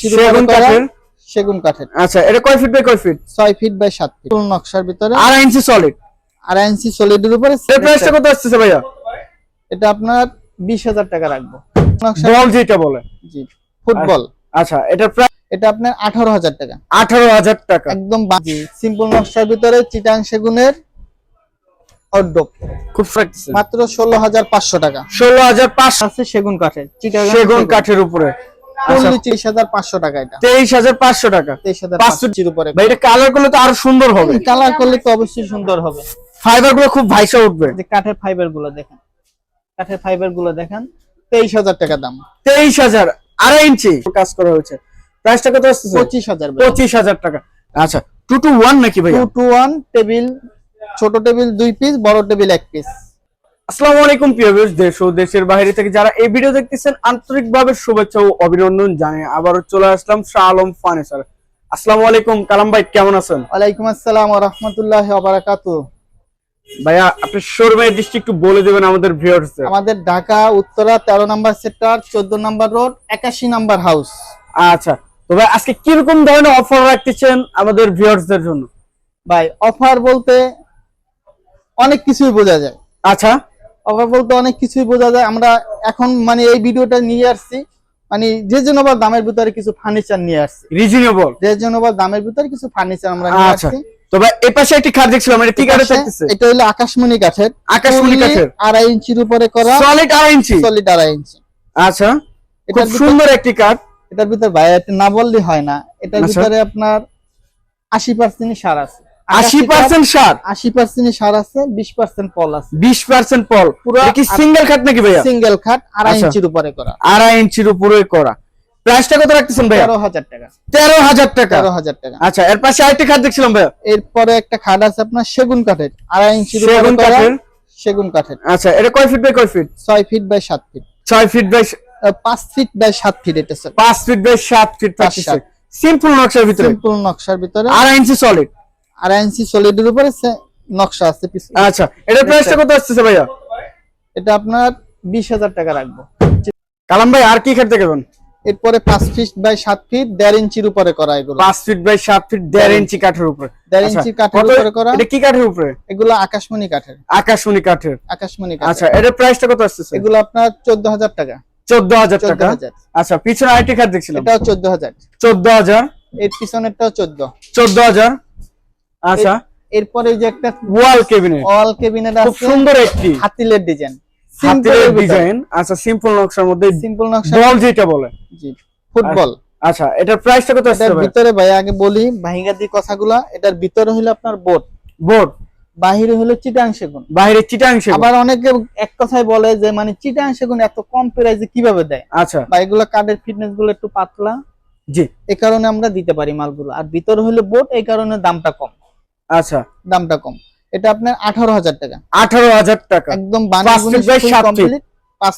সেগুন কাঠের? সেগুন কাঠের। আচ্ছা এটা কয় ফিট বাই কয় ফিট ছয় ফিট বাই সাত ফিট ফুল নকশার ভিতরে। আড়াই ইঞ্চি সলিড আড়াই ইঞ্চি সলিডের উপরে প্রাইসটা কত আসতেছে ভাইয়া? এটা আপনার বিশ হাজার টাকা রাখব। নকশা বল যেটা বলে। জি ফুটবল। আচ্ছা এটার প্রাইস এটা আপনার আঠারো হাজার টাকা। আঠারো হাজার টাকা। একদম বাজি সিম্পল নকশার ভিতরে চিটাং সেগুনের অর্ডব খুব ফ্রাকছে মাত্র ষোলো হাজার পাঁচশো টাকা। ষোলো হাজার পাঁচশো আছে সেগুন কাঠের চিটাং সেগুন কাঠের উপরে। আচ্ছা। কালার করলে তো আরও সুন্দর হবে। কালার করলে তো অবশ্যই সুন্দর হবে। ফাইবারগুলো খুব ভাইসা উঠবে। কাঠের ফাইবারগুলো দেখেন। কাঠের ফাইবারগুলো দেখেন। তেইশ হাজার টাকা দাম। তেইশ হাজার আড়াই ইঞ্চি। কাজ করা হয়েছে। প্রাইসটা কত আসতেছে? পঁচিশ হাজার পঁচিশ হাজার টাকা। আচ্ছা টু টু ওয়ান নাকি ভাই টু টু ওয়ান টেবিল ছোট টেবিল দুই পিস বড় টেবিল এক পিস আসসালামু আলাইকুম প্রিয় ভিউয়ার্স দেশ ও দেশের বাইরে থেকে যারা এই ভিডিও দেখতেছেন আন্তরিকভাবে শুভেচ্ছা ও অভিনন্দন জানিয়ে আবারও চলে আসলাম শাহ আলম ফার্নিচার আসসালামু আলাইকুম কালাম ভাই কেমন আছেন? ওয়ালাইকুম আসসালাম রহমতুল্লাহ বারাকাতু ভাইয়া আপনি শোরুমের ডিস্ট্রিক্ট একটু বলে দিবেন আমাদের ভিউয়ার্স আমাদের ঢাকা উত্তরা তেরো নম্বর সেক্টর চোদ্দ নম্বর রোড একাশি নম্বর হাউস আচ্ছা তো ভাই আজকে কীরকম ধরনের অফার রাখতেছেন আমাদের ভিউয়ার্সদের জন্য? ভাই অফার বলতে অনেক কিছুই বোঝা যায়। আচ্ছা। অফার বলতে অনেক কিছুই বোঝা যায়। আমরা এখন মানে এই ভিডিওটা নিয়ে আসছি। মানে যে জন্য বা দামের ভিতরে কিছু ফার্নিচার নিয়ে আসছি। রিজনেবল যে জন্য বা দামের ভিতরে কিছু ফার্নিচার আমরা নিয়ে আচ্ছা। আসছি। তো ভাই এই পাশে একটি খাট দেখছিলাম এটা কি কাঠে পাশে থাকতেছে এটা হলো আকাশমণি কাঠের। আকাশমণি কাঠের। আড়াই ইঞ্চির উপরে করা। সলিড আড়াই ইঞ্চি। সলিড আড়াই ইঞ্চি। আচ্ছা। ভিতর- সুন্দর একটি কাঠ এটার ভিতরে ভাই না বললে হয় না। এটার আচ্ছা। ভিতরে আপনার আশি পার্সেন্ট সার আছে। আশি পার্সেন্ট সার? আশি পার্সেন্ট সার আছে বিশ পার্সেন্ট পল আছে। বিশ পার্সেন্ট পল। পুরো কি সিঙ্গেল খাট নাকি ভাইয়া? সিঙ্গেল খাট আড়াই আচ্ছা। ইঞ্চির উপরে করা। আড়াই ইঞ্চির উপরে করা। প্রাইসটা কত রাখতেছেন ভাইয়া? তেরো হাজার টাকা। তেরো হাজার টাকা। তেরো হাজার টাকা। আচ্ছা এর পাশে আরেকটি খাট দেখছিলাম ভাইয়া। এরপরে একটা খাট আছে আপনার সেগুন কাঠের। আড়াই ইঞ্চির সেগুন কাঠের। সেগুন কাঠের। আচ্ছা এটা কয় ফিট বাই কয় ফিট? ছয় ফিট বাই সাত ফিট। ছয় ফিট বাই পাঁচ ফিট বাই সাত ফিট এটা পাঁচ ফিট বাই সাত ফিট। সিম্পল নকশার ভিতরে। সিম্পল নকশার ভিতরে। আড়াই ইঞ্চি সলিড আড়াই ইঞ্চি সলিডের উপরে নকশা আছে আচ্ছা এটার প্রাইসটা কত আসতেছে ভাইয়া? এটা আপনার বিশ হাজার টাকা রাখব। কালাম ভাই আর কি খাট দেখাবেন এরপরে পাঁচ ফিট বাই সাত ফিট দেড় ইঞ্চির উপরে করা এগুলো। পাঁচ ফিট বাই সাত ফিট দেড় ইঞ্চি কাঠের উপরে। দেড় আচ্ছা, ইঞ্চি কাঠের উপরে করা? এটা কি কাঠের উপরে? এগুলো আকাশমণি কাঠের। আকাশমণি কাঠের। আকাশমণি আচ্ছা এটার প্রাইসটা কত আসতেছে? এগুলো আপনার চোদ্দ হাজার টাকা। চোদ্দ হাজার টাকা? আচ্ছা পিছনে আরেকটি খাট দেখছিলাম। এটাও চোদ্দ হাজার। চোদ্দ হাজার? এর পিছনেরটাও চোদ্দ। চোদ্দ হাজার? আচ্ছা। এরপরে যে একটা ওয়াল কেবিনেট অল কেবিনেট খুব সুন্দর একটি হাতিলের ডিজাইন হাতের ডিজাইন আচ্ছা সিম্পল নকশার মধ্যে সিম্পল নকশা। বল যেটা বলে। জি ফুটবল আচ্ছা এটার প্রাইসটা কত আসছে এটার ভিতরে ভাই আগে বলি ভাইঙ্গা দি কথাগুলা। এটার ভিতরে হলো আপনার বোট বোর্ড বাহিরে হলো চিটাং সেগুন। বাইরে চিটাং সেগুন। আবার অনেকে এক কথায় বলে যে মানে চিটাং সেগুন এত কম প্রাইসে কীভাবে দেয়? আচ্ছা। বা এগুলো কাঠের ফিটনেসগুলো একটু পাতলা। জি। এই কারণে আমরা দিতে পারি মালগুলো। আর ভিতরে হলো বোট এই কারণে দামটা কম। আচ্ছা। দামটা কম। এটা আপনার আঠারো হাজার টাকা। আঠারো হাজার টাকা। একদম পাঁচ। Complete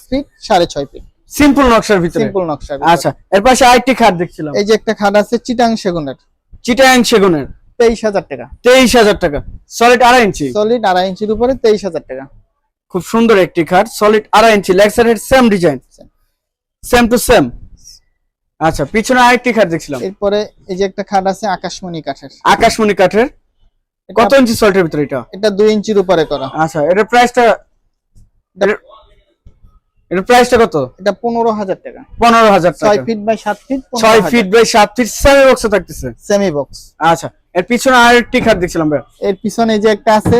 feet. সাড়ে ছয় ফিট। সিম্পল নকশার ভিতরে। সিম্পল নকশা আচ্ছা এর পাশে আরেকটি খাট দেখছিলাম। এই যে একটা খাট আছে চিটাং সেগুনের। চিটাং সেগুনের। তেইশ হাজার টাকা। তেইশ হাজার টাকা। সলিড আড়াই ইঞ্চি সলিড আড়াই ইঞ্চির উপরে তেইশ হাজার টাকা। খুব সুন্দর একটি খাট। সলিড আড়াই inch leg side same design same to same আচ্ছা পিছনে আরেকটি খাট দেখছিলাম। এরপরে এই যে একটা খাট আছে আকাশমণি কাঠের। আকাশমণি কাঠের। কত ইঞ্চি সল্টের ভিতরে এটা? এটা দুই ইঞ্চির উপরে করা। আচ্ছা এটার প্রাইসটা এটার- প্রাইসটা কত? এটা পনেরো হাজার টাকা। পনেরো হাজার ছয় ফিট বাই সাত ফিট ছয় ফিট বাই সাত ফিট সেমি বক্সে থাকতেছে? সেমি বক্স আচ্ছা এর পিছনে আরেকটি খাট দেখছিলাম ভাই। এর পিছনে যে একটা আছে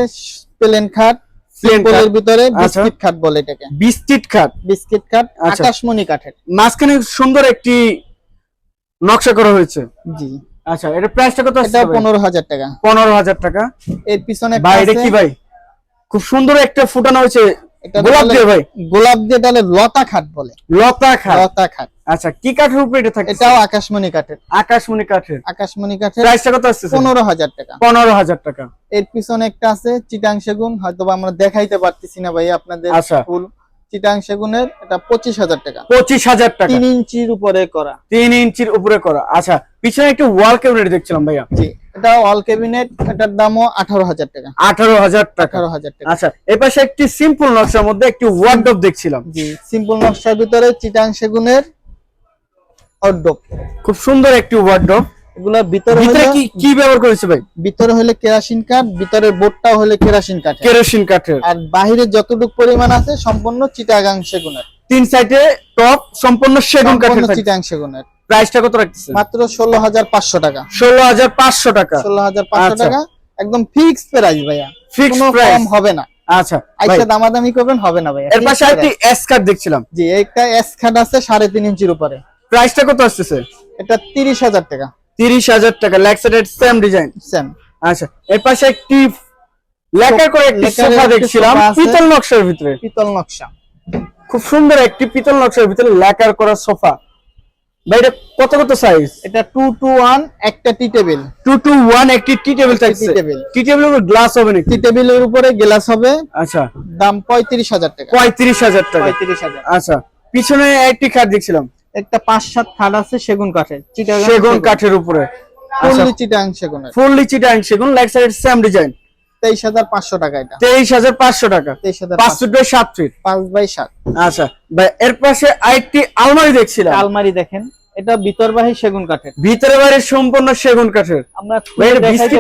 প্লেন খাট সিম্পলের ভিতরে আচ্ছা। বিস্কিট খাট বলে এটাকে। বিস্কিট খাট। বিস্কিট খাট আচ্ছা। আকাশমণি কাঠের। মাঝখানে সুন্দর একটি নকশা করা হয়েছে। জি। আচ্ছা এটার প্রাইসটা কত এটা পনেরো হাজার টাকা। পনেরো হাজার টাকা। এর পিছনে ভাই এটা কি ভাই? খুব সুন্দর একটা ফুটানো হয়েছে। এটা গোলাপ দিয়ে ভাই? গোলাপ দিয়ে তাহলে লতা খাট বলে। লতা খাট? লতা খাট। আচ্ছা কি কাঠের উপরে এটা থাকে এটাও আকাশমণি কাঠের। আকাশমণি কাঠের। আকাশমণি কাঠের প্রাইসটা কত আসছে পনেরো হাজার টাকা। পনেরো হাজার টাকা। এর পিছনে একটা আছে চিটাং সেগুন হয়তো বা আমরা দেখাইতে পারতেছি না ভাই আপনাদের আচ্ছা। ফুল। চিটাং সেগুনের এটা পঁচিশ হাজার টাকা। পঁচিশ হাজার টাকা। তিন ইঞ্চির উপরে করা। তিন ইঞ্চির উপরে করা। আচ্ছা পিছনে একটু ওয়াল ক্যাবিনেট দেখছিলাম ভাইয়া। জি এটা ক্যাবিনেট এটার দামও আঠারো হাজার টাকা। আঠারো হাজার টাকা। আঠারো হাজার টাকা। আচ্ছা এ পাশে একটি সিম্পল নকশার মধ্যে একটি দেখছিলাম। জি সিম্পল নকশার ভিতরে চিটাং সেগুনের খুব সুন্দর একটি ওয়ার্ডরোব এগুলোর ভিতরে ভিতরে কি কি ব্যবহার করেছে ভাই? ভিতরে হলে কেরাসিন কাঠ ভিতরের বোর্ডটাও হলে কেরাসিন কাঠ কেরোসিন কাঠের। আর বাহিরে যতটুকু পরিমাণ আছে সম্পূর্ণ চিটাগাং সেগুনের। তিন সাইডে টপ সম্পূর্ণ সেগুন কাঠের সম্পূর্ণ থাকছে। চিটাং সেগুনের। প্রাইসটা কত রাখতেছে মাত্র ষোলো হাজার পাঁচশো টাকা। ষোলো হাজার পাঁচশো টাকা। ষোলো হাজার পাঁচশো আচ্ছা। টাকা একদম ফিক্স প্রাইস ভাইয়া। কম হবে না। আচ্ছা আইসা দামাদামি করবেন হবে না ভাইয়া। এর Fixed পাশে একটি এস কার্ড দেখছিলাম। জি একটা এস খাট আছে সাড়ে তিন ইঞ্চির উপরে। প্রাইসটা কত আসতেছে? এটা তিরিশ হাজার টাকা। তিরিশ হাজার টাকা। সেম ডিজাইন সেম আচ্ছা এর পাশে একটি লেকার করে একটি সোফা দেখছিলাম পিতল নকশার ভিতরে। পিতল নকশা। খুব সুন্দর একটি পিতল নকশার ভিতরে লেকার করা সোফা। ভাই এটা কত কত সাইজ এটা টু টু ওয়ান একটা টি টেবিল টু টু ওয়ান একটি টি টেবিল থাকছে। টি টেবিলের উপর গ্লাস হবে নাকি? টি টেবিলের উপরে গ্লাস হবে। আচ্ছা। দাম পঁয়ত্রিশ হাজার টাকা। পঁয়ত্রিশ হাজার টাকা। পঁয়ত্রিশ হাজার। আচ্ছা পিছনে একটি খাট দেখছিলাম। একটা পাঁচ সাত খাট আছে সেগুন কাঠের সেগুন। কাঠের উপরে। আচ্ছা। ফুললি চিটাং সেগুনের। ফুললি চিটাং সেগুন লেগ সাইড সেম ডিজাইন তেইশ হাজার পাঁচশো টাকা এটা। তেইশ হাজার পাঁচশো টাকা। তেইশ হাজার পাঁচ ফিট বাই সাত ফিট। পাঁচ বাই সাত। আচ্ছা ভাই এর পাশে আরেকটি আলমারি দেখছিলাম। আলমারি দেখেন এটা ভিতরবাহী সেগুন কাঠের। ভিতরে বাইরে সম্পূর্ণ সেগুন কাঠের। আমরা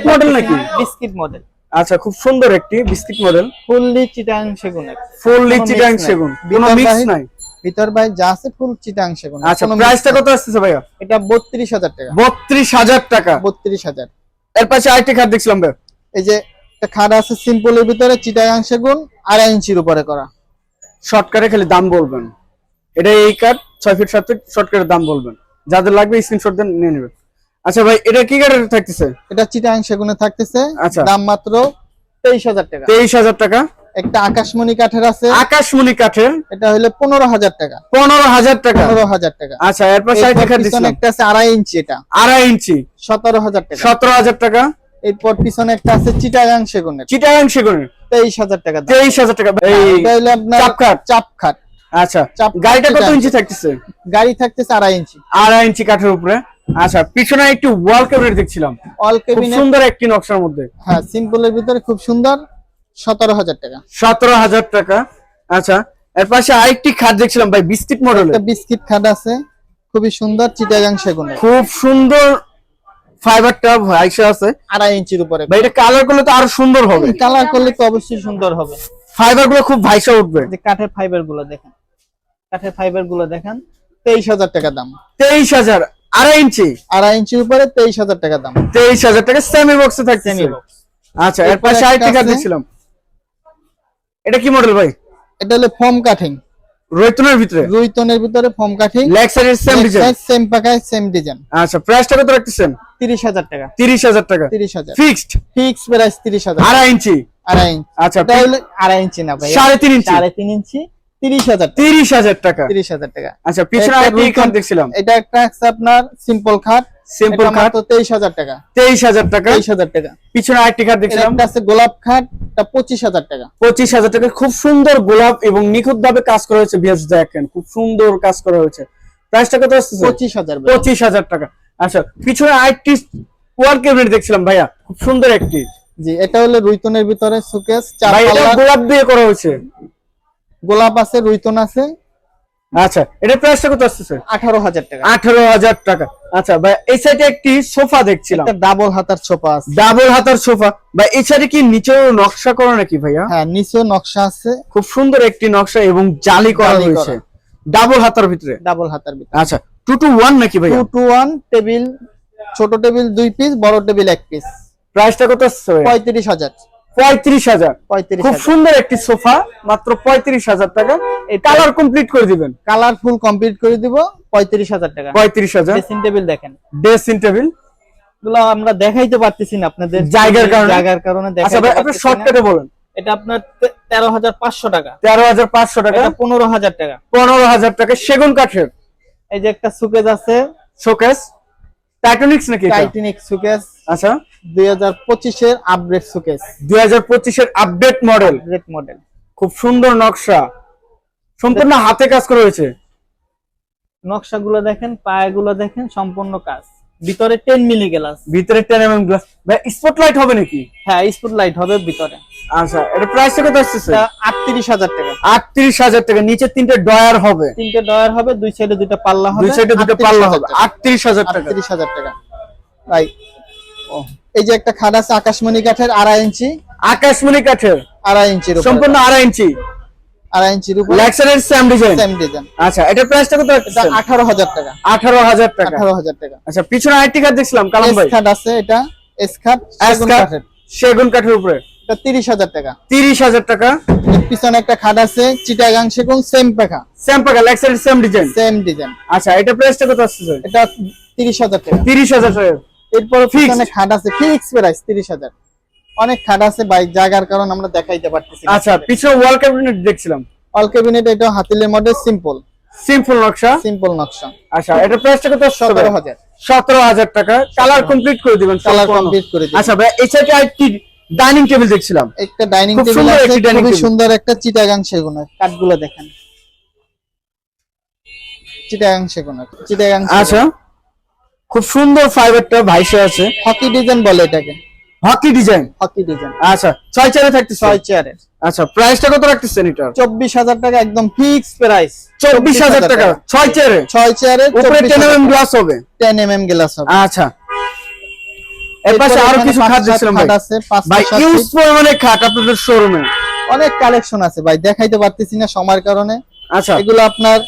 model নাকি? বিস্কিট মডেল আচ্ছা খুব সুন্দর একটি বিস্কিট মডেল ফুললি চিটাং সেগুন ফুললি চিটাং নাই। সেগুন। কোনো মিক্স বাহির- নাই ভাই যা আছে ফুল চিটাং সেগুন। আচ্ছা প্রাইসটা কত আসতেছে ভাইয়া? এটা বত্রিশ হাজার টাকা। বত্রিশ হাজার টাকা। বত্রিশ হাজার। এর পাশে আরেকটি খাট দেখছিলাম ভাই এই যে একটা খাট আছে সিম্পলের ভিতরে চিটাগাং সেগুন আড়াই ইঞ্চির উপরে করা। শর্টকাটে খালি দাম বলবেন। এটা এই কাঠ ছয় ফিট সাত ফিট শর্টকাটের দাম বলবেন। যাদের লাগবে স্ক্রিনশট দেন নিয়ে নেবেন। আচ্ছা ভাই এটা কি কাঠের থাকতেছে? এটা চিটাগাং সেগুনে থাকতেছে। আচ্ছা। দাম মাত্র তেইশ হাজার টাকা। তেইশ হাজার টাকা। একটা আকাশমণি কাঠের আছে। আকাশমণি কাঠের? এটা হলো পনেরো হাজার টাকা। পনেরো হাজার টাকা? পনেরো হাজার টাকা। আচ্ছা এরপর পিছনে দেখছিলাম একটা আছে আড়াই ইঞ্চি এটা। আড়াই ইঞ্চি। সতেরো হাজার টাকা। সতেরো হাজার টাকা? এরপর পিছনে একটা আছে চিটাগাং সেগুনের। চিটাগাং সেগুনের। তেইশ হাজার টাকা তেইশ হাজার টাকা। এই আপনার চাপ খাট। চাপ খাট আচ্ছা চাপ গাড়িটা কত ইঞ্চি থাকতেছে? গাড়ি থাকতেছে আড়াই ইঞ্চি। আড়াই ইঞ্চি কাঠের উপরে। আচ্ছা পিছনে একটু ওয়াল ক্যাবিনেট দেখছিলাম। খুব কেবিনেট সুন্দর একটি নকশার মধ্যে। হ্যাঁ সিম্পলের ভিতরে খুব সুন্দর। সতেরো হাজার টাকা। সতেরো হাজার টাকা। আচ্ছা এর পাশে আরেকটি খাট দেখছিলাম ভাই বিস্কিট মডেলের বিস্কিট খাট আছে খুবই সুন্দর চিটাগাং সেগুনের। খুব সুন্দর ফাইবারটা ভাইসা আছে। আড়াই ইঞ্চির উপরে। ভাই এটা কালার করলে তো আরও সুন্দর হবে। কালার করলে তো অবশ্যই সুন্দর হবে। ফাইবারগুলো খুব ভাইসা উঠবে। যে কাঠের ফাইবারগুলো দেখেন। কাঠের ফাইবারগুলো দেখেন তেইশ হাজার টাকা দাম। তেইশ হাজার আড়াই ইঞ্চি? আড়াই ইঞ্চির উপরে তেইশ হাজার টাকা দাম। তেইশ হাজার টাকা সেমি বক্সে থাকছে। সেমি বক্স আচ্ছা এর পাশে আরেকটি আছে। দেখছিলাম। এটা কি মডেল ভাই? এটা হলো ফর্ম কাটিং রয়তনের ভিতরে? রয়তনের ভিতরে ফর্ম কাটিং লেগ সাইডের সেম ডিজাইন সেম পাকায় সেম ডিজাইন আচ্ছা প্রাইসটা কত রাখতেছেন? তিরিশ হাজার টাকা। তিরিশ হাজার টাকা। 30000 ফিক্সড ফিক্সড ফিক্স প্রাইস তিরিশ হাজার। আড়াই ইঞ্চি? আড়াই ইঞ্চি। আচ্ছা তাহলে হলো আড়াই ইঞ্চি না ভাই। সাড়ে তিন ইঞ্চি। সাড়ে তিন ইঞ্চি। তিরিশ হাজার তিরিশ হাজার টাকা। তিরিশ হাজার টাকা। আচ্ছা পিছনে একটা খাট দেখছিলাম। এটা একটা আছে আপনার সিম্পল খাট। সিম্পল খাট। মাত্র তেইশ হাজার টাকা। তেইশ হাজার টাকা। তেইশ হাজার টাকা। পিছনে আরেকটি খাট দেখছিলাম। একটা আছে গোলাপ খাট এটা পঁচিশ হাজার টাকা। পঁচিশ হাজার টাকা। খুব সুন্দর গোলাপ এবং নিখুঁত ভাবে কাজ করা হয়েছে বিয়াস দেখেন খুব সুন্দর কাজ করা হয়েছে। প্রাইসটা কত আসছে পঁচিশ হাজার পঁচিশ হাজার টাকা। আচ্ছা পিছনে আরেকটি ওয়াল ক্যাবিনেট দেখছিলাম ভাইয়া। খুব সুন্দর একটি। জি এটা হলো রুইতনের ভিতরে সুকেস চার গোলাপ দিয়ে করা হয়েছে। গোলাপ আছে রুইতন আছে। আচ্ছা এটা প্রাইসটা কত আসছে আঠারো হাজার টাকা। আঠারো হাজার টাকা। আচ্ছা ভাই এই সাইডে একটি সোফা দেখছিলাম। একটা ডাবল হাতার সোফা আছে। ডাবল হাতার সোফা। বা এই সাইডে কি নিচেও নকশা করা নাকি ভাইয়া? হ্যাঁ নিচেও নকশা আছে। খুব সুন্দর একটি নকশা এবং জালি করা হয়েছে ডাবল হাতার ভিতরে? ডাবল হাতার ভিতরে। আচ্ছা টু টু ওয়ান নাকি টু ভাইয়া টু ওয়ান টেবিল ছোট টেবিল দুই পিস বড় টেবিল এক পিস প্রাইসটা কত আসছে ভাইয়া? পঁয়ত্রিশ হাজার। খুব সুন্দর একটি সোফা মাত্র পঁয়ত্রিশ হাজার টাকা। কালার কমপ্লিট করে দিবেন। কালারফুল কমপ্লিট করে দিব পঁয়ত্রিশ হাজার টাকা। পঁয়ত্রিশ হাজার। ড্রেসিং টেবিল দেখেন। ড্রেসিং টেবিল এগুলো আমরা দেখাইতে পারতেছি না আপনাদের জায়গার কারণে? জায়গার কারণে আচ্ছা ভাই আপনি। শর্টকাটে বলেন। এটা আপনার তেরো হাজার পাঁচশো টাকা। তেরো হাজার পাঁচশো টাকা। পনেরো হাজার টাকা। পনেরো হাজার টাকা। সেগুন কাঠের। এই যে একটা সুকেজ আছে। শোকেস টাইটানিক্স নাকি? টাইটানিক সুকেজ আচ্ছা। দুই হাজার পঁচিশের আপডেট সুকেজ দুই হাজার পঁচিশের আপডেট মডেল আপডেট মডেল খুব সুন্দর নকশা। সম্পূর্ণ হাতে কাজ করা হয়েছে। নকশাগুলো দেখেন পায়াগুলো দেখেন সম্পূর্ণ কাজ। ভিতরে টেন মিলি গ্লাস ভিতরে টেন এমএম গ্লাস ভাই স্পটলাইট হবে নাকি? হ্যাঁ স্পট লাইট হবে ভিতরে। আচ্ছা এটা প্রাইসটা কত আটত্রিশ হাজার টাকা। আটত্রিশ হাজার টাকা নিচে তিনটে ডয়ার হবে। তিনটে ডয়ার হবে দুই সাইডে দুইটা পাল্লা হবে দুই সাইডে দুটো পাল্লা হবে। আটত্রিশ হাজার টাকা। আটত্রিশ হাজার টাকা। ভাই এই যে একটা খাট আছে আকাশমণি কাঠের আড়াই ইঞ্চি। আকাশমণি কাঠের? আড়াই ইঞ্চির সম্পূর্ণ আড়াই ইঞ্চি? আড়াই ইঞ্চির উপরে ল্যাক্সারের সেম ডিজাইন সেম ডিজাইন আচ্ছা এটার প্রাইসটা কত এটা টাকা। টাকা। আচ্ছা পিছনে আরেকটি কাঠ দেখছিলাম কালাম ভাই। এসখাট আছে এটা। সেগুন কাঠের। সেগুন কাঠের উপরে। এটা তিরিশ হাজার টাকা। তিরিশ হাজার টাকা। পিছনে একটা খাট আছে চিটাগাং সেগুন সেম পাখা। সেম ল্যাক্সারের সেম ডিজাইন সেম ডিজাইন আচ্ছা এটা প্রাইসটা কত আসতেছে? এটা তিরিশ হাজার টাকা। তিরিশ হাজার টাকা। এরপর? পিছনে খাট আছে ফিক্স প্রাইস তিরিশ হাজার। অনেক খাট আছে বাইক জায়গার কারণ আমরা দেখাইতে পারতেছি আচ্ছা পিছনে ওয়াল ক্যাবিনেট দেখছিলাম। অল ক্যাবিনেট এটা হাতিলের মডেল সিম্পল সিম্পল নকশা? সিম্পল নকশা। আচ্ছা এটা প্রাইসটা কত সতেরো হাজার। সতেরো হাজার টাকা। কালার কমপ্লিট করে দিবেন কালার কমপ্লিট করে দিই আচ্ছা ভাই এছাড়া আরেকটি ডাইনিং টেবিল দেখছিলাম। একটা ডাইনিং খুব টেবিল সুন্দর আছে খুবই সুন্দর একটা চিটাগাং সেগুনের। কাঠগুলো দেখেন। চিটাগাং সেগুনের চিটাগাং আচ্ছা। খুব সুন্দর ফাইবারটা ভাইসে আছে। হকি ডিজাইন বলে এটাকে। হকি ডিজাইন হকি ডিজাইন আচ্ছা ছয় চারে থাকতেছে? ছয় চেয়ারের আচ্ছা প্রাইসটা কত রাখতেছেন এটা চব্বিশ হাজার টাকা একদম ফিক্স প্রাইস চব্বিশ হাজার টাকা। ছয় চেয়ারে ছয় চেয়ারের উপরে টেন এম এম গ্লাস হবে? টেন এম এম গ্লাস হবে। আচ্ছা। এর পাশে আরও কিছু খাট দেখছিলাম ভাই। ভাই ইউজ পরিমাণে খাট আপনাদের শোরুমে অনেক কালেকশন আছে ভাই দেখাইতে পারতেছি না সময়ের কারণে। আচ্ছা। এগুলো আপনার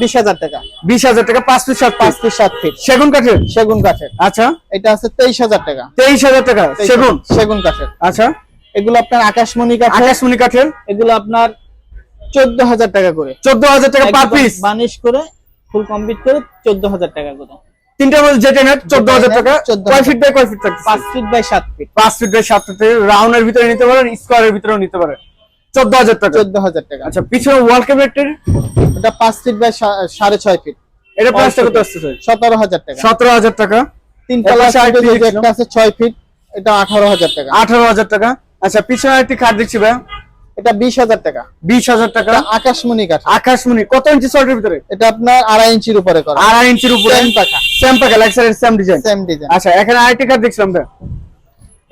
বিশ হাজার টাকা। বিশ হাজার টাকা পাঁচ পিস সাত পাঁচ ফিট সাত ফিট সেগুন কাঠের? সেগুন কাঠের। আচ্ছা। এটা আছে তেইশ হাজার টাকা। তেইশ হাজার টাকা সেগুন? সেগুন কাঠের। আচ্ছা। এগুলো আপনার আকাশমণি কাঠের। আকাশমণি কাঠের? এগুলো আপনার চোদ্দ হাজার টাকা করে। চোদ্দ হাজার টাকা পার পিস বানিশ করে ফুল কমপ্লিট করে চোদ্দ হাজার টাকা করে। তিনটার মধ্যে যেটা নেট চোদ্দ হাজার টাকা। 14,000 কয় ফিট বাই কয় ফিট পাঁচ ফিট বাই সাত ফিট পাঁচ ফিট বাই সাত ফিট রাউন্ডের ভিতরে নিতে পারেন স্কোয়ারের ভিতরেও নিতে পারেন। চোদ্দ হাজার টাকা। চোদ্দ হাজার টাকা। আচ্ছা পিছনে ওয়াল ক্যাবিনেটের এটা পাঁচ ফিট বাই সাড়ে ছয় ফিট এটা প্রাইসটা কত আসছে সতেরো হাজার টাকা। সতেরো হাজার টাকা। তিন। একটা আছে ছয় ফিট এটা আঠারো হাজার টাকা। আঠারো হাজার টাকা। আচ্ছা পিছনে একটি খাট দেখছি ভাই। এটা বিশ হাজার টাকা। বিশ হাজার টাকা। আকাশমণি কাঠ। আকাশমণি। কত ইঞ্চি শর্টের ভিতরে? এটা আপনার আড়াই ইঞ্চির উপরে করা। আড়াই ইঞ্চির উপরে। সেম পাখা। Same same design same design আচ্ছা এখানে আরেকটি খাট দেখছিলাম ভাই।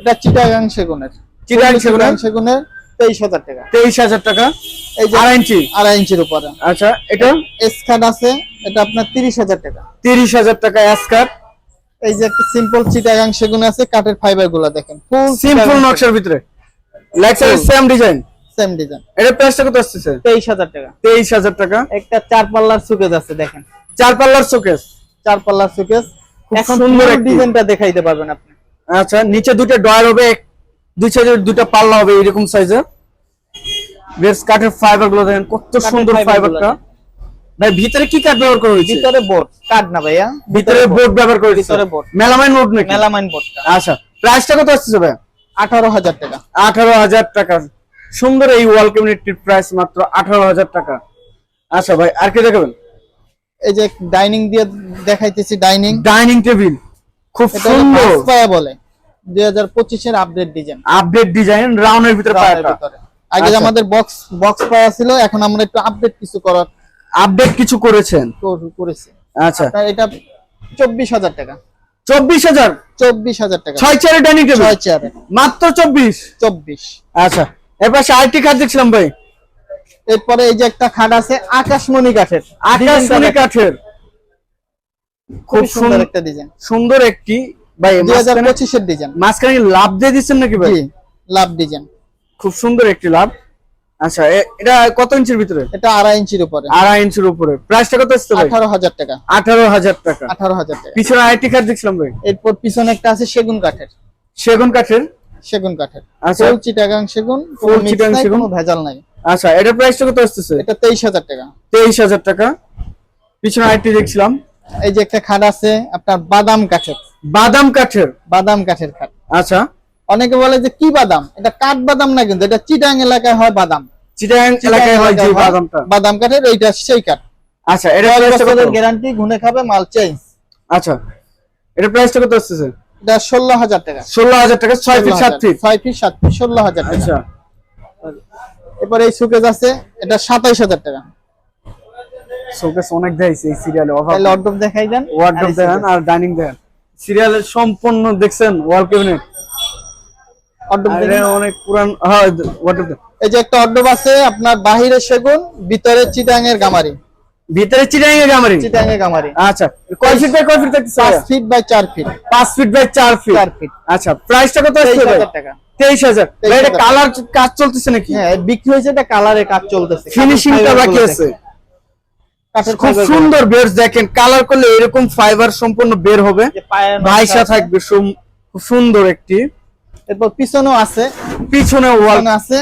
এটা চিটাগাং সেগুনের। চিটাগাং সেগুনের? সেগুনের তেইশ হাজার টাকা। তেইশ হাজার টাকা? এই যে আড়াই ইঞ্চি? আড়াই ইঞ্চির উপরে। আচ্ছা এটা? এসখাট আছে এটা আপনার তিরিশ হাজার টাকা। তিরিশ হাজার টাকা এই যে একটা সিম্পল চিটাগাং সেগুন আছে কাঠের ফাইবারগুলো দেখেন ফুল সিম্পল নকশার ভিতরে? সেম ডিজাইন সেম ডিজাইন এটা প্রাইসটা কত আসছে তেইশ হাজার টাকা। একটা চার পাল্লার সুকেজ আছে দেখেন। চার পাল্লার শোকেস চার পাল্লার খুব সুন্দর ডিজাইনটা দেখাইতে পারবেন আপনি। আচ্ছা নিচে দুটো ডয়ার হবে দুই দুটো পাল্লা হবে এরকম সাইজের বেশ কাঠের ফাইবারগুলো দেখেন কত সুন্দর ফাইবারটা ভাই ভিতরে কি কাঠ ব্যবহার করা হয়েছে? ভিতরে বোর্ড কাঠ না ভাইয়া। ভিতরে বোর্ড ব্যবহার করে দিচ্ছে ভিতরে board। মেলামাইন বোর্ড নাকি? মেলামাইন বোর্ডটা আচ্ছা প্রাইসটা কত আসছে ভাই আঠারো হাজার টাকা। আঠারো হাজার টাকা। সুন্দর এই ওয়াল ক্যাবিনেটটির প্রাইস মাত্র আঠারো হাজার টাকা। আচ্ছা ভাই আর কি দেখাবেন? এই যে ডাইনিং দিয়ে দেখাইতেছি ডাইনিং ডাইনিং টেবিল খুব সুন্দর। পায়া বলে। দুই হাজার পঁচিশের আপডেট ডিজাইন আপডেট ডিজাইন রাউন্ডের ভিতরে পায়াটা। আগে আচ্ছা। আমাদের বক্স বক্স পাওয়া ছিল এখন আমরা একটু আপডেট কিছু করার আপডেট কিছু করেছেন? কর- করেছি। আচ্ছা। এটা চব্বিশ হাজার টাকা। চব্বিশ হাজার? চব্বিশ হাজার টাকা। ছয় চেয়ারের ডাইনিং টেবিল ছয় চেয়ারে মাত্র চব্বিশ? চব্বিশ। আচ্ছা। এবার আরেকটি খাট দেখছিলাম ভাই। এরপরে এই যে একটা খাট আছে আকাশমণি কাঠের। আকাশমণি কাঠের। খুব সুন্দর একটা ডিজাইন সুন্দর একটি ভাই দুই হাজার পঁচিশের ডিজাইন মাঝখানে লাভ দিয়ে দিচ্ছেন নাকি ভাই? লাভ ডিজাইন খুব সুন্দর একটি লাভ। আচ্ছা এটা কত ইঞ্চির ভিতরে? এটা আড়াই ইঞ্চির উপরে। আড়াই ইঞ্চির উপরে। প্রাইসটা কত আসছে ভাই আঠারো হাজার টাকা। আঠারো হাজার টাকা। আঠারো হাজার টাকা। পিছনে আরেকটি খাট দেখছিলাম ভাই। এরপর পিছনে একটা আছে সেগুন কাঠের। সেগুন কাঠের? সেগুন কাঠের। আচ্ছা। ফুল চিটাগাং সেগুন mix চিটাগাং সেগুন। ভেজাল নাই। আচ্ছা এটার প্রাইসটা কত আসতেছে? এটা তেইশ হাজার টাকা। তেইশ হাজার টাকা। পিছনে আরেকটি দেখছিলাম। এই যে একটা খাট আছে আপনার বাদাম কাঠের। বাদাম কাঠের। বাদাম কাঠের খাট। আচ্ছা। অনেকে বলে যে কি বাদাম? এটা কাঠ বাদাম না কিন্তু এটা চিটাং এলাকায় হয় বাদাম। চিটাং এলাকায় হয় যে বাদামটা। বাদাম কাঠের এইটা সেই কাঠ। আচ্ছা এটা কত? গ্যারান্টি ঘুনে খাবে মাল চেঞ্জ আচ্ছা এটা প্রাইসটা কত আসতেছে এটা ষোলো হাজার টাকা। ষোলো হাজার টাকা ছয় ফিট সাত ফিট ছয় ফিট সাত ফিট ষোলো হাজার টাকা। আচ্ছা। এরপরে এই সুকেজ আছে এটা সাতাইশ হাজার টাকা। শোকেস অনেক দেখাইছে এই সিরিয়ালে অভাব। তাহলে অর্ডার দেখাই দেন এই দেখেন আর ডাইনিং দেখেন। সিরিয়ালের সম্পূর্ণ দেখছেন ওয়াল ক্যাবিনেট অর্ডব অনেক পুরান হ্যাঁ এই যে একটা অর্ডব আছে আপনার বাহিরে সেগুন ভিতরে চিটাং এর গামারি। ভিতরে চিটাং এর গামারি? চিটাং এর গামারি। আচ্ছা কয় ফিট বাই কয় feet by feet feet by feet feet আচ্ছা প্রাইসটা কত আসছে ভাই? টাকা। এটা কালার কাজ চলতেছে নাকি? হ্যাঁ বিক্রি হয়েছে এটা কালারে কাজ চলতেছে। ফিনিশিংটা কাঠের বাকি fiber আছে। খুব সুন্দর বের দেখেন কালার করলে এরকম ফাইবার সম্পূর্ণ বের হবে। ভাইসা থাকবে খুব সুন্দর একটি। এরপর পিছনেও আছে। পিছনে ওয়াল আছে।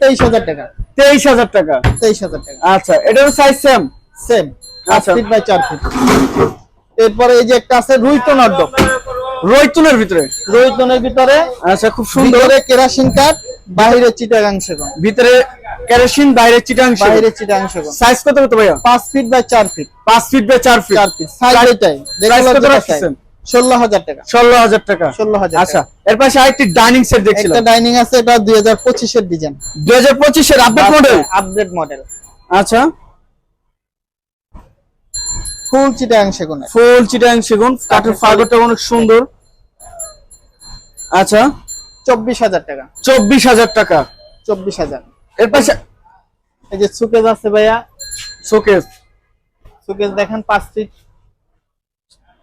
তেইশ হাজার টাকা। তেইশ হাজার টাকা। তেইশ হাজার টাকা। আচ্ছা এটার সাইজ সেম সেম পাঁচ আচ্ছা। ফিট বাই চার ফিট এরপরে এই যে একটা আছে রুইতন অর্ডব রৈতুনের ভিতরে? রুইতনের ভিতরে আচ্ছা খুব সুন্দর। কেরাসিন কাঠ বাইরে চিটাগাং সেগুন। ভিতরে কেরোসিন বাইরে চিটাং বাইরে চিটাগাং সেগুন। সাইজ কত কত ভাইয়া পাঁচ ফিট বাই চার ফিট পাঁচ ফিট বাই চার ফিট চার ফিট সাইজ এটাই। Price কত রাখছেন? ষোলো হাজার টাকা। ষোলো হাজার টাকা। 16,000 আচ্ছা এর পাশে আরেকটি ডাইনিং সেট দেখছিলাম। একটা ডাইনিং আছে এটা দুই হাজার পঁচিশের ডিজাইন দুই হাজার পঁচিশের আপডেট মডেল আপডেট মডেল আচ্ছা। ফুল চিটাগাং সেগুনের। ফুল চিটাং সেগুন কাঠের ফাইবারটা অনেক সুন্দর। আচ্ছা। চব্বিশ হাজার টাকা। চব্বিশ হাজার টাকা। চব্বিশ হাজার। এর পাশে এই যে সুকেজ আছে ভাইয়া। শোকেস সুকেজ দেখেন পাঁচ ফিট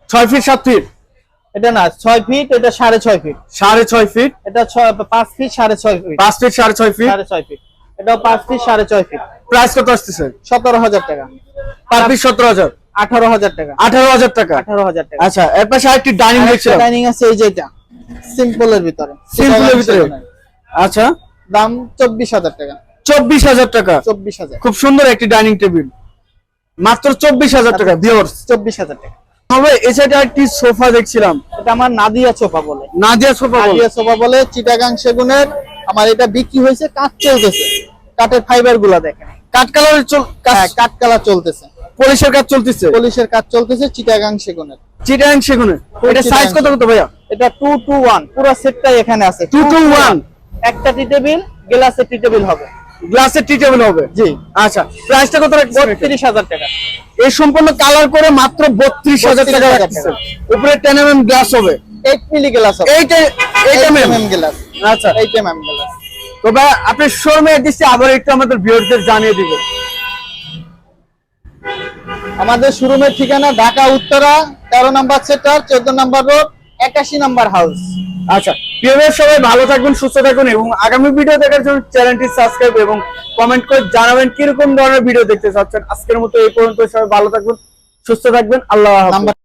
ছয় ফিট সাত ফিট এটা না ছয় ফিট এটা সাড়ে ছয় ফিট সাড়ে ছয় ফিট এটা পাঁচ ফিট সাড়ে ছয় ফিট পাঁচ ফিট সাড়ে ছয় ফিট সাড়ে ছয় ফিট এটাও পাঁচ ফিট সাড়ে ছয় ফিট প্রাইস কত আসতেছে? সতেরো হাজার টাকা। পার পিস সতেরো হাজার? আঠারো হাজার টাকা। আঠারো হাজার টাকা? আঠারো হাজার টাকা। আচ্ছা এর পাশে আরেকটি ডাইনিং দেখছিলাম ডাইনিং আছে এই যে এটা। সিম্পলের ভিতরে। সিম্পলের ভিতরে। আচ্ছা। দাম চব্বিশ হাজার টাকা। চব্বিশ হাজার টাকা। চব্বিশ হাজার। খুব সুন্দর একটি ডাইনিং টেবিল মাত্র চব্বিশ হাজার টাকা ভিওর্স চব্বিশ হাজার টাকা। একটি সোফা দেখছিলাম। এটা আমার নাদিয়া চোপা বলে। নাদিয়া সোফা নাদিয়া বলে চিটাগাং সেগুনের আমার এটা বিক্রি হয়েছে কাঠ চলতেছে। কাঠের ফাইবারগুলা দেখেন। কাঠ হ্যাঁ কাঠ কালার চলতেছে। পলিশের কাজ চলতেছে? পলিশের কাজ চলতেছে চিটাগাং সেগুনের। চিটাং সেগুনে এটা সাইজ কত কত ভাইয়া? এটা টু টু ওয়ান পুরো সেটটাই এখানে আছে। টু টু ওয়ান একটা টি টেবিল গ্লাসের টি টেবিল হবে। গ্লাসের টি টেবিল হবে। জি। আচ্ছা প্রাইসটা কত রাখছেন টাকা। এই সম্পূর্ণ কালার করে মাত্র বত্রিশ হাজার টাকা 32,000 উপরে গ্লাস হবে। এইট মিলি গ্লাস হবে। এইটা এইটা ম্যাম গ্লাস আচ্ছা। এইট গ্লাস তো ভাই আপনি শোরুমে আবার একটু আমাদের ভিউয়ারদের জানিয়ে দিবেন। আমাদের শোরুমের ঠিকানা ঢাকা উত্তরা তেরো নাম্বার সেক্টর চোদ্দ নাম্বার রোড একাশি নাম্বার হাউস আচ্ছা প্রিয় সবাই ভালো থাকবেন সুস্থ থাকুন এবং আগামী ভিডিও দেখার জন্য চ্যানেলটি সাবস্ক্রাইব এবং কমেন্ট করে জানাবেন কীরকম ধরনের ভিডিও দেখতে চাচ্ছেন। আজকের মতো এই পর্যন্ত সবাই ভালো থাকবেন সুস্থ থাকবেন আল্লাহ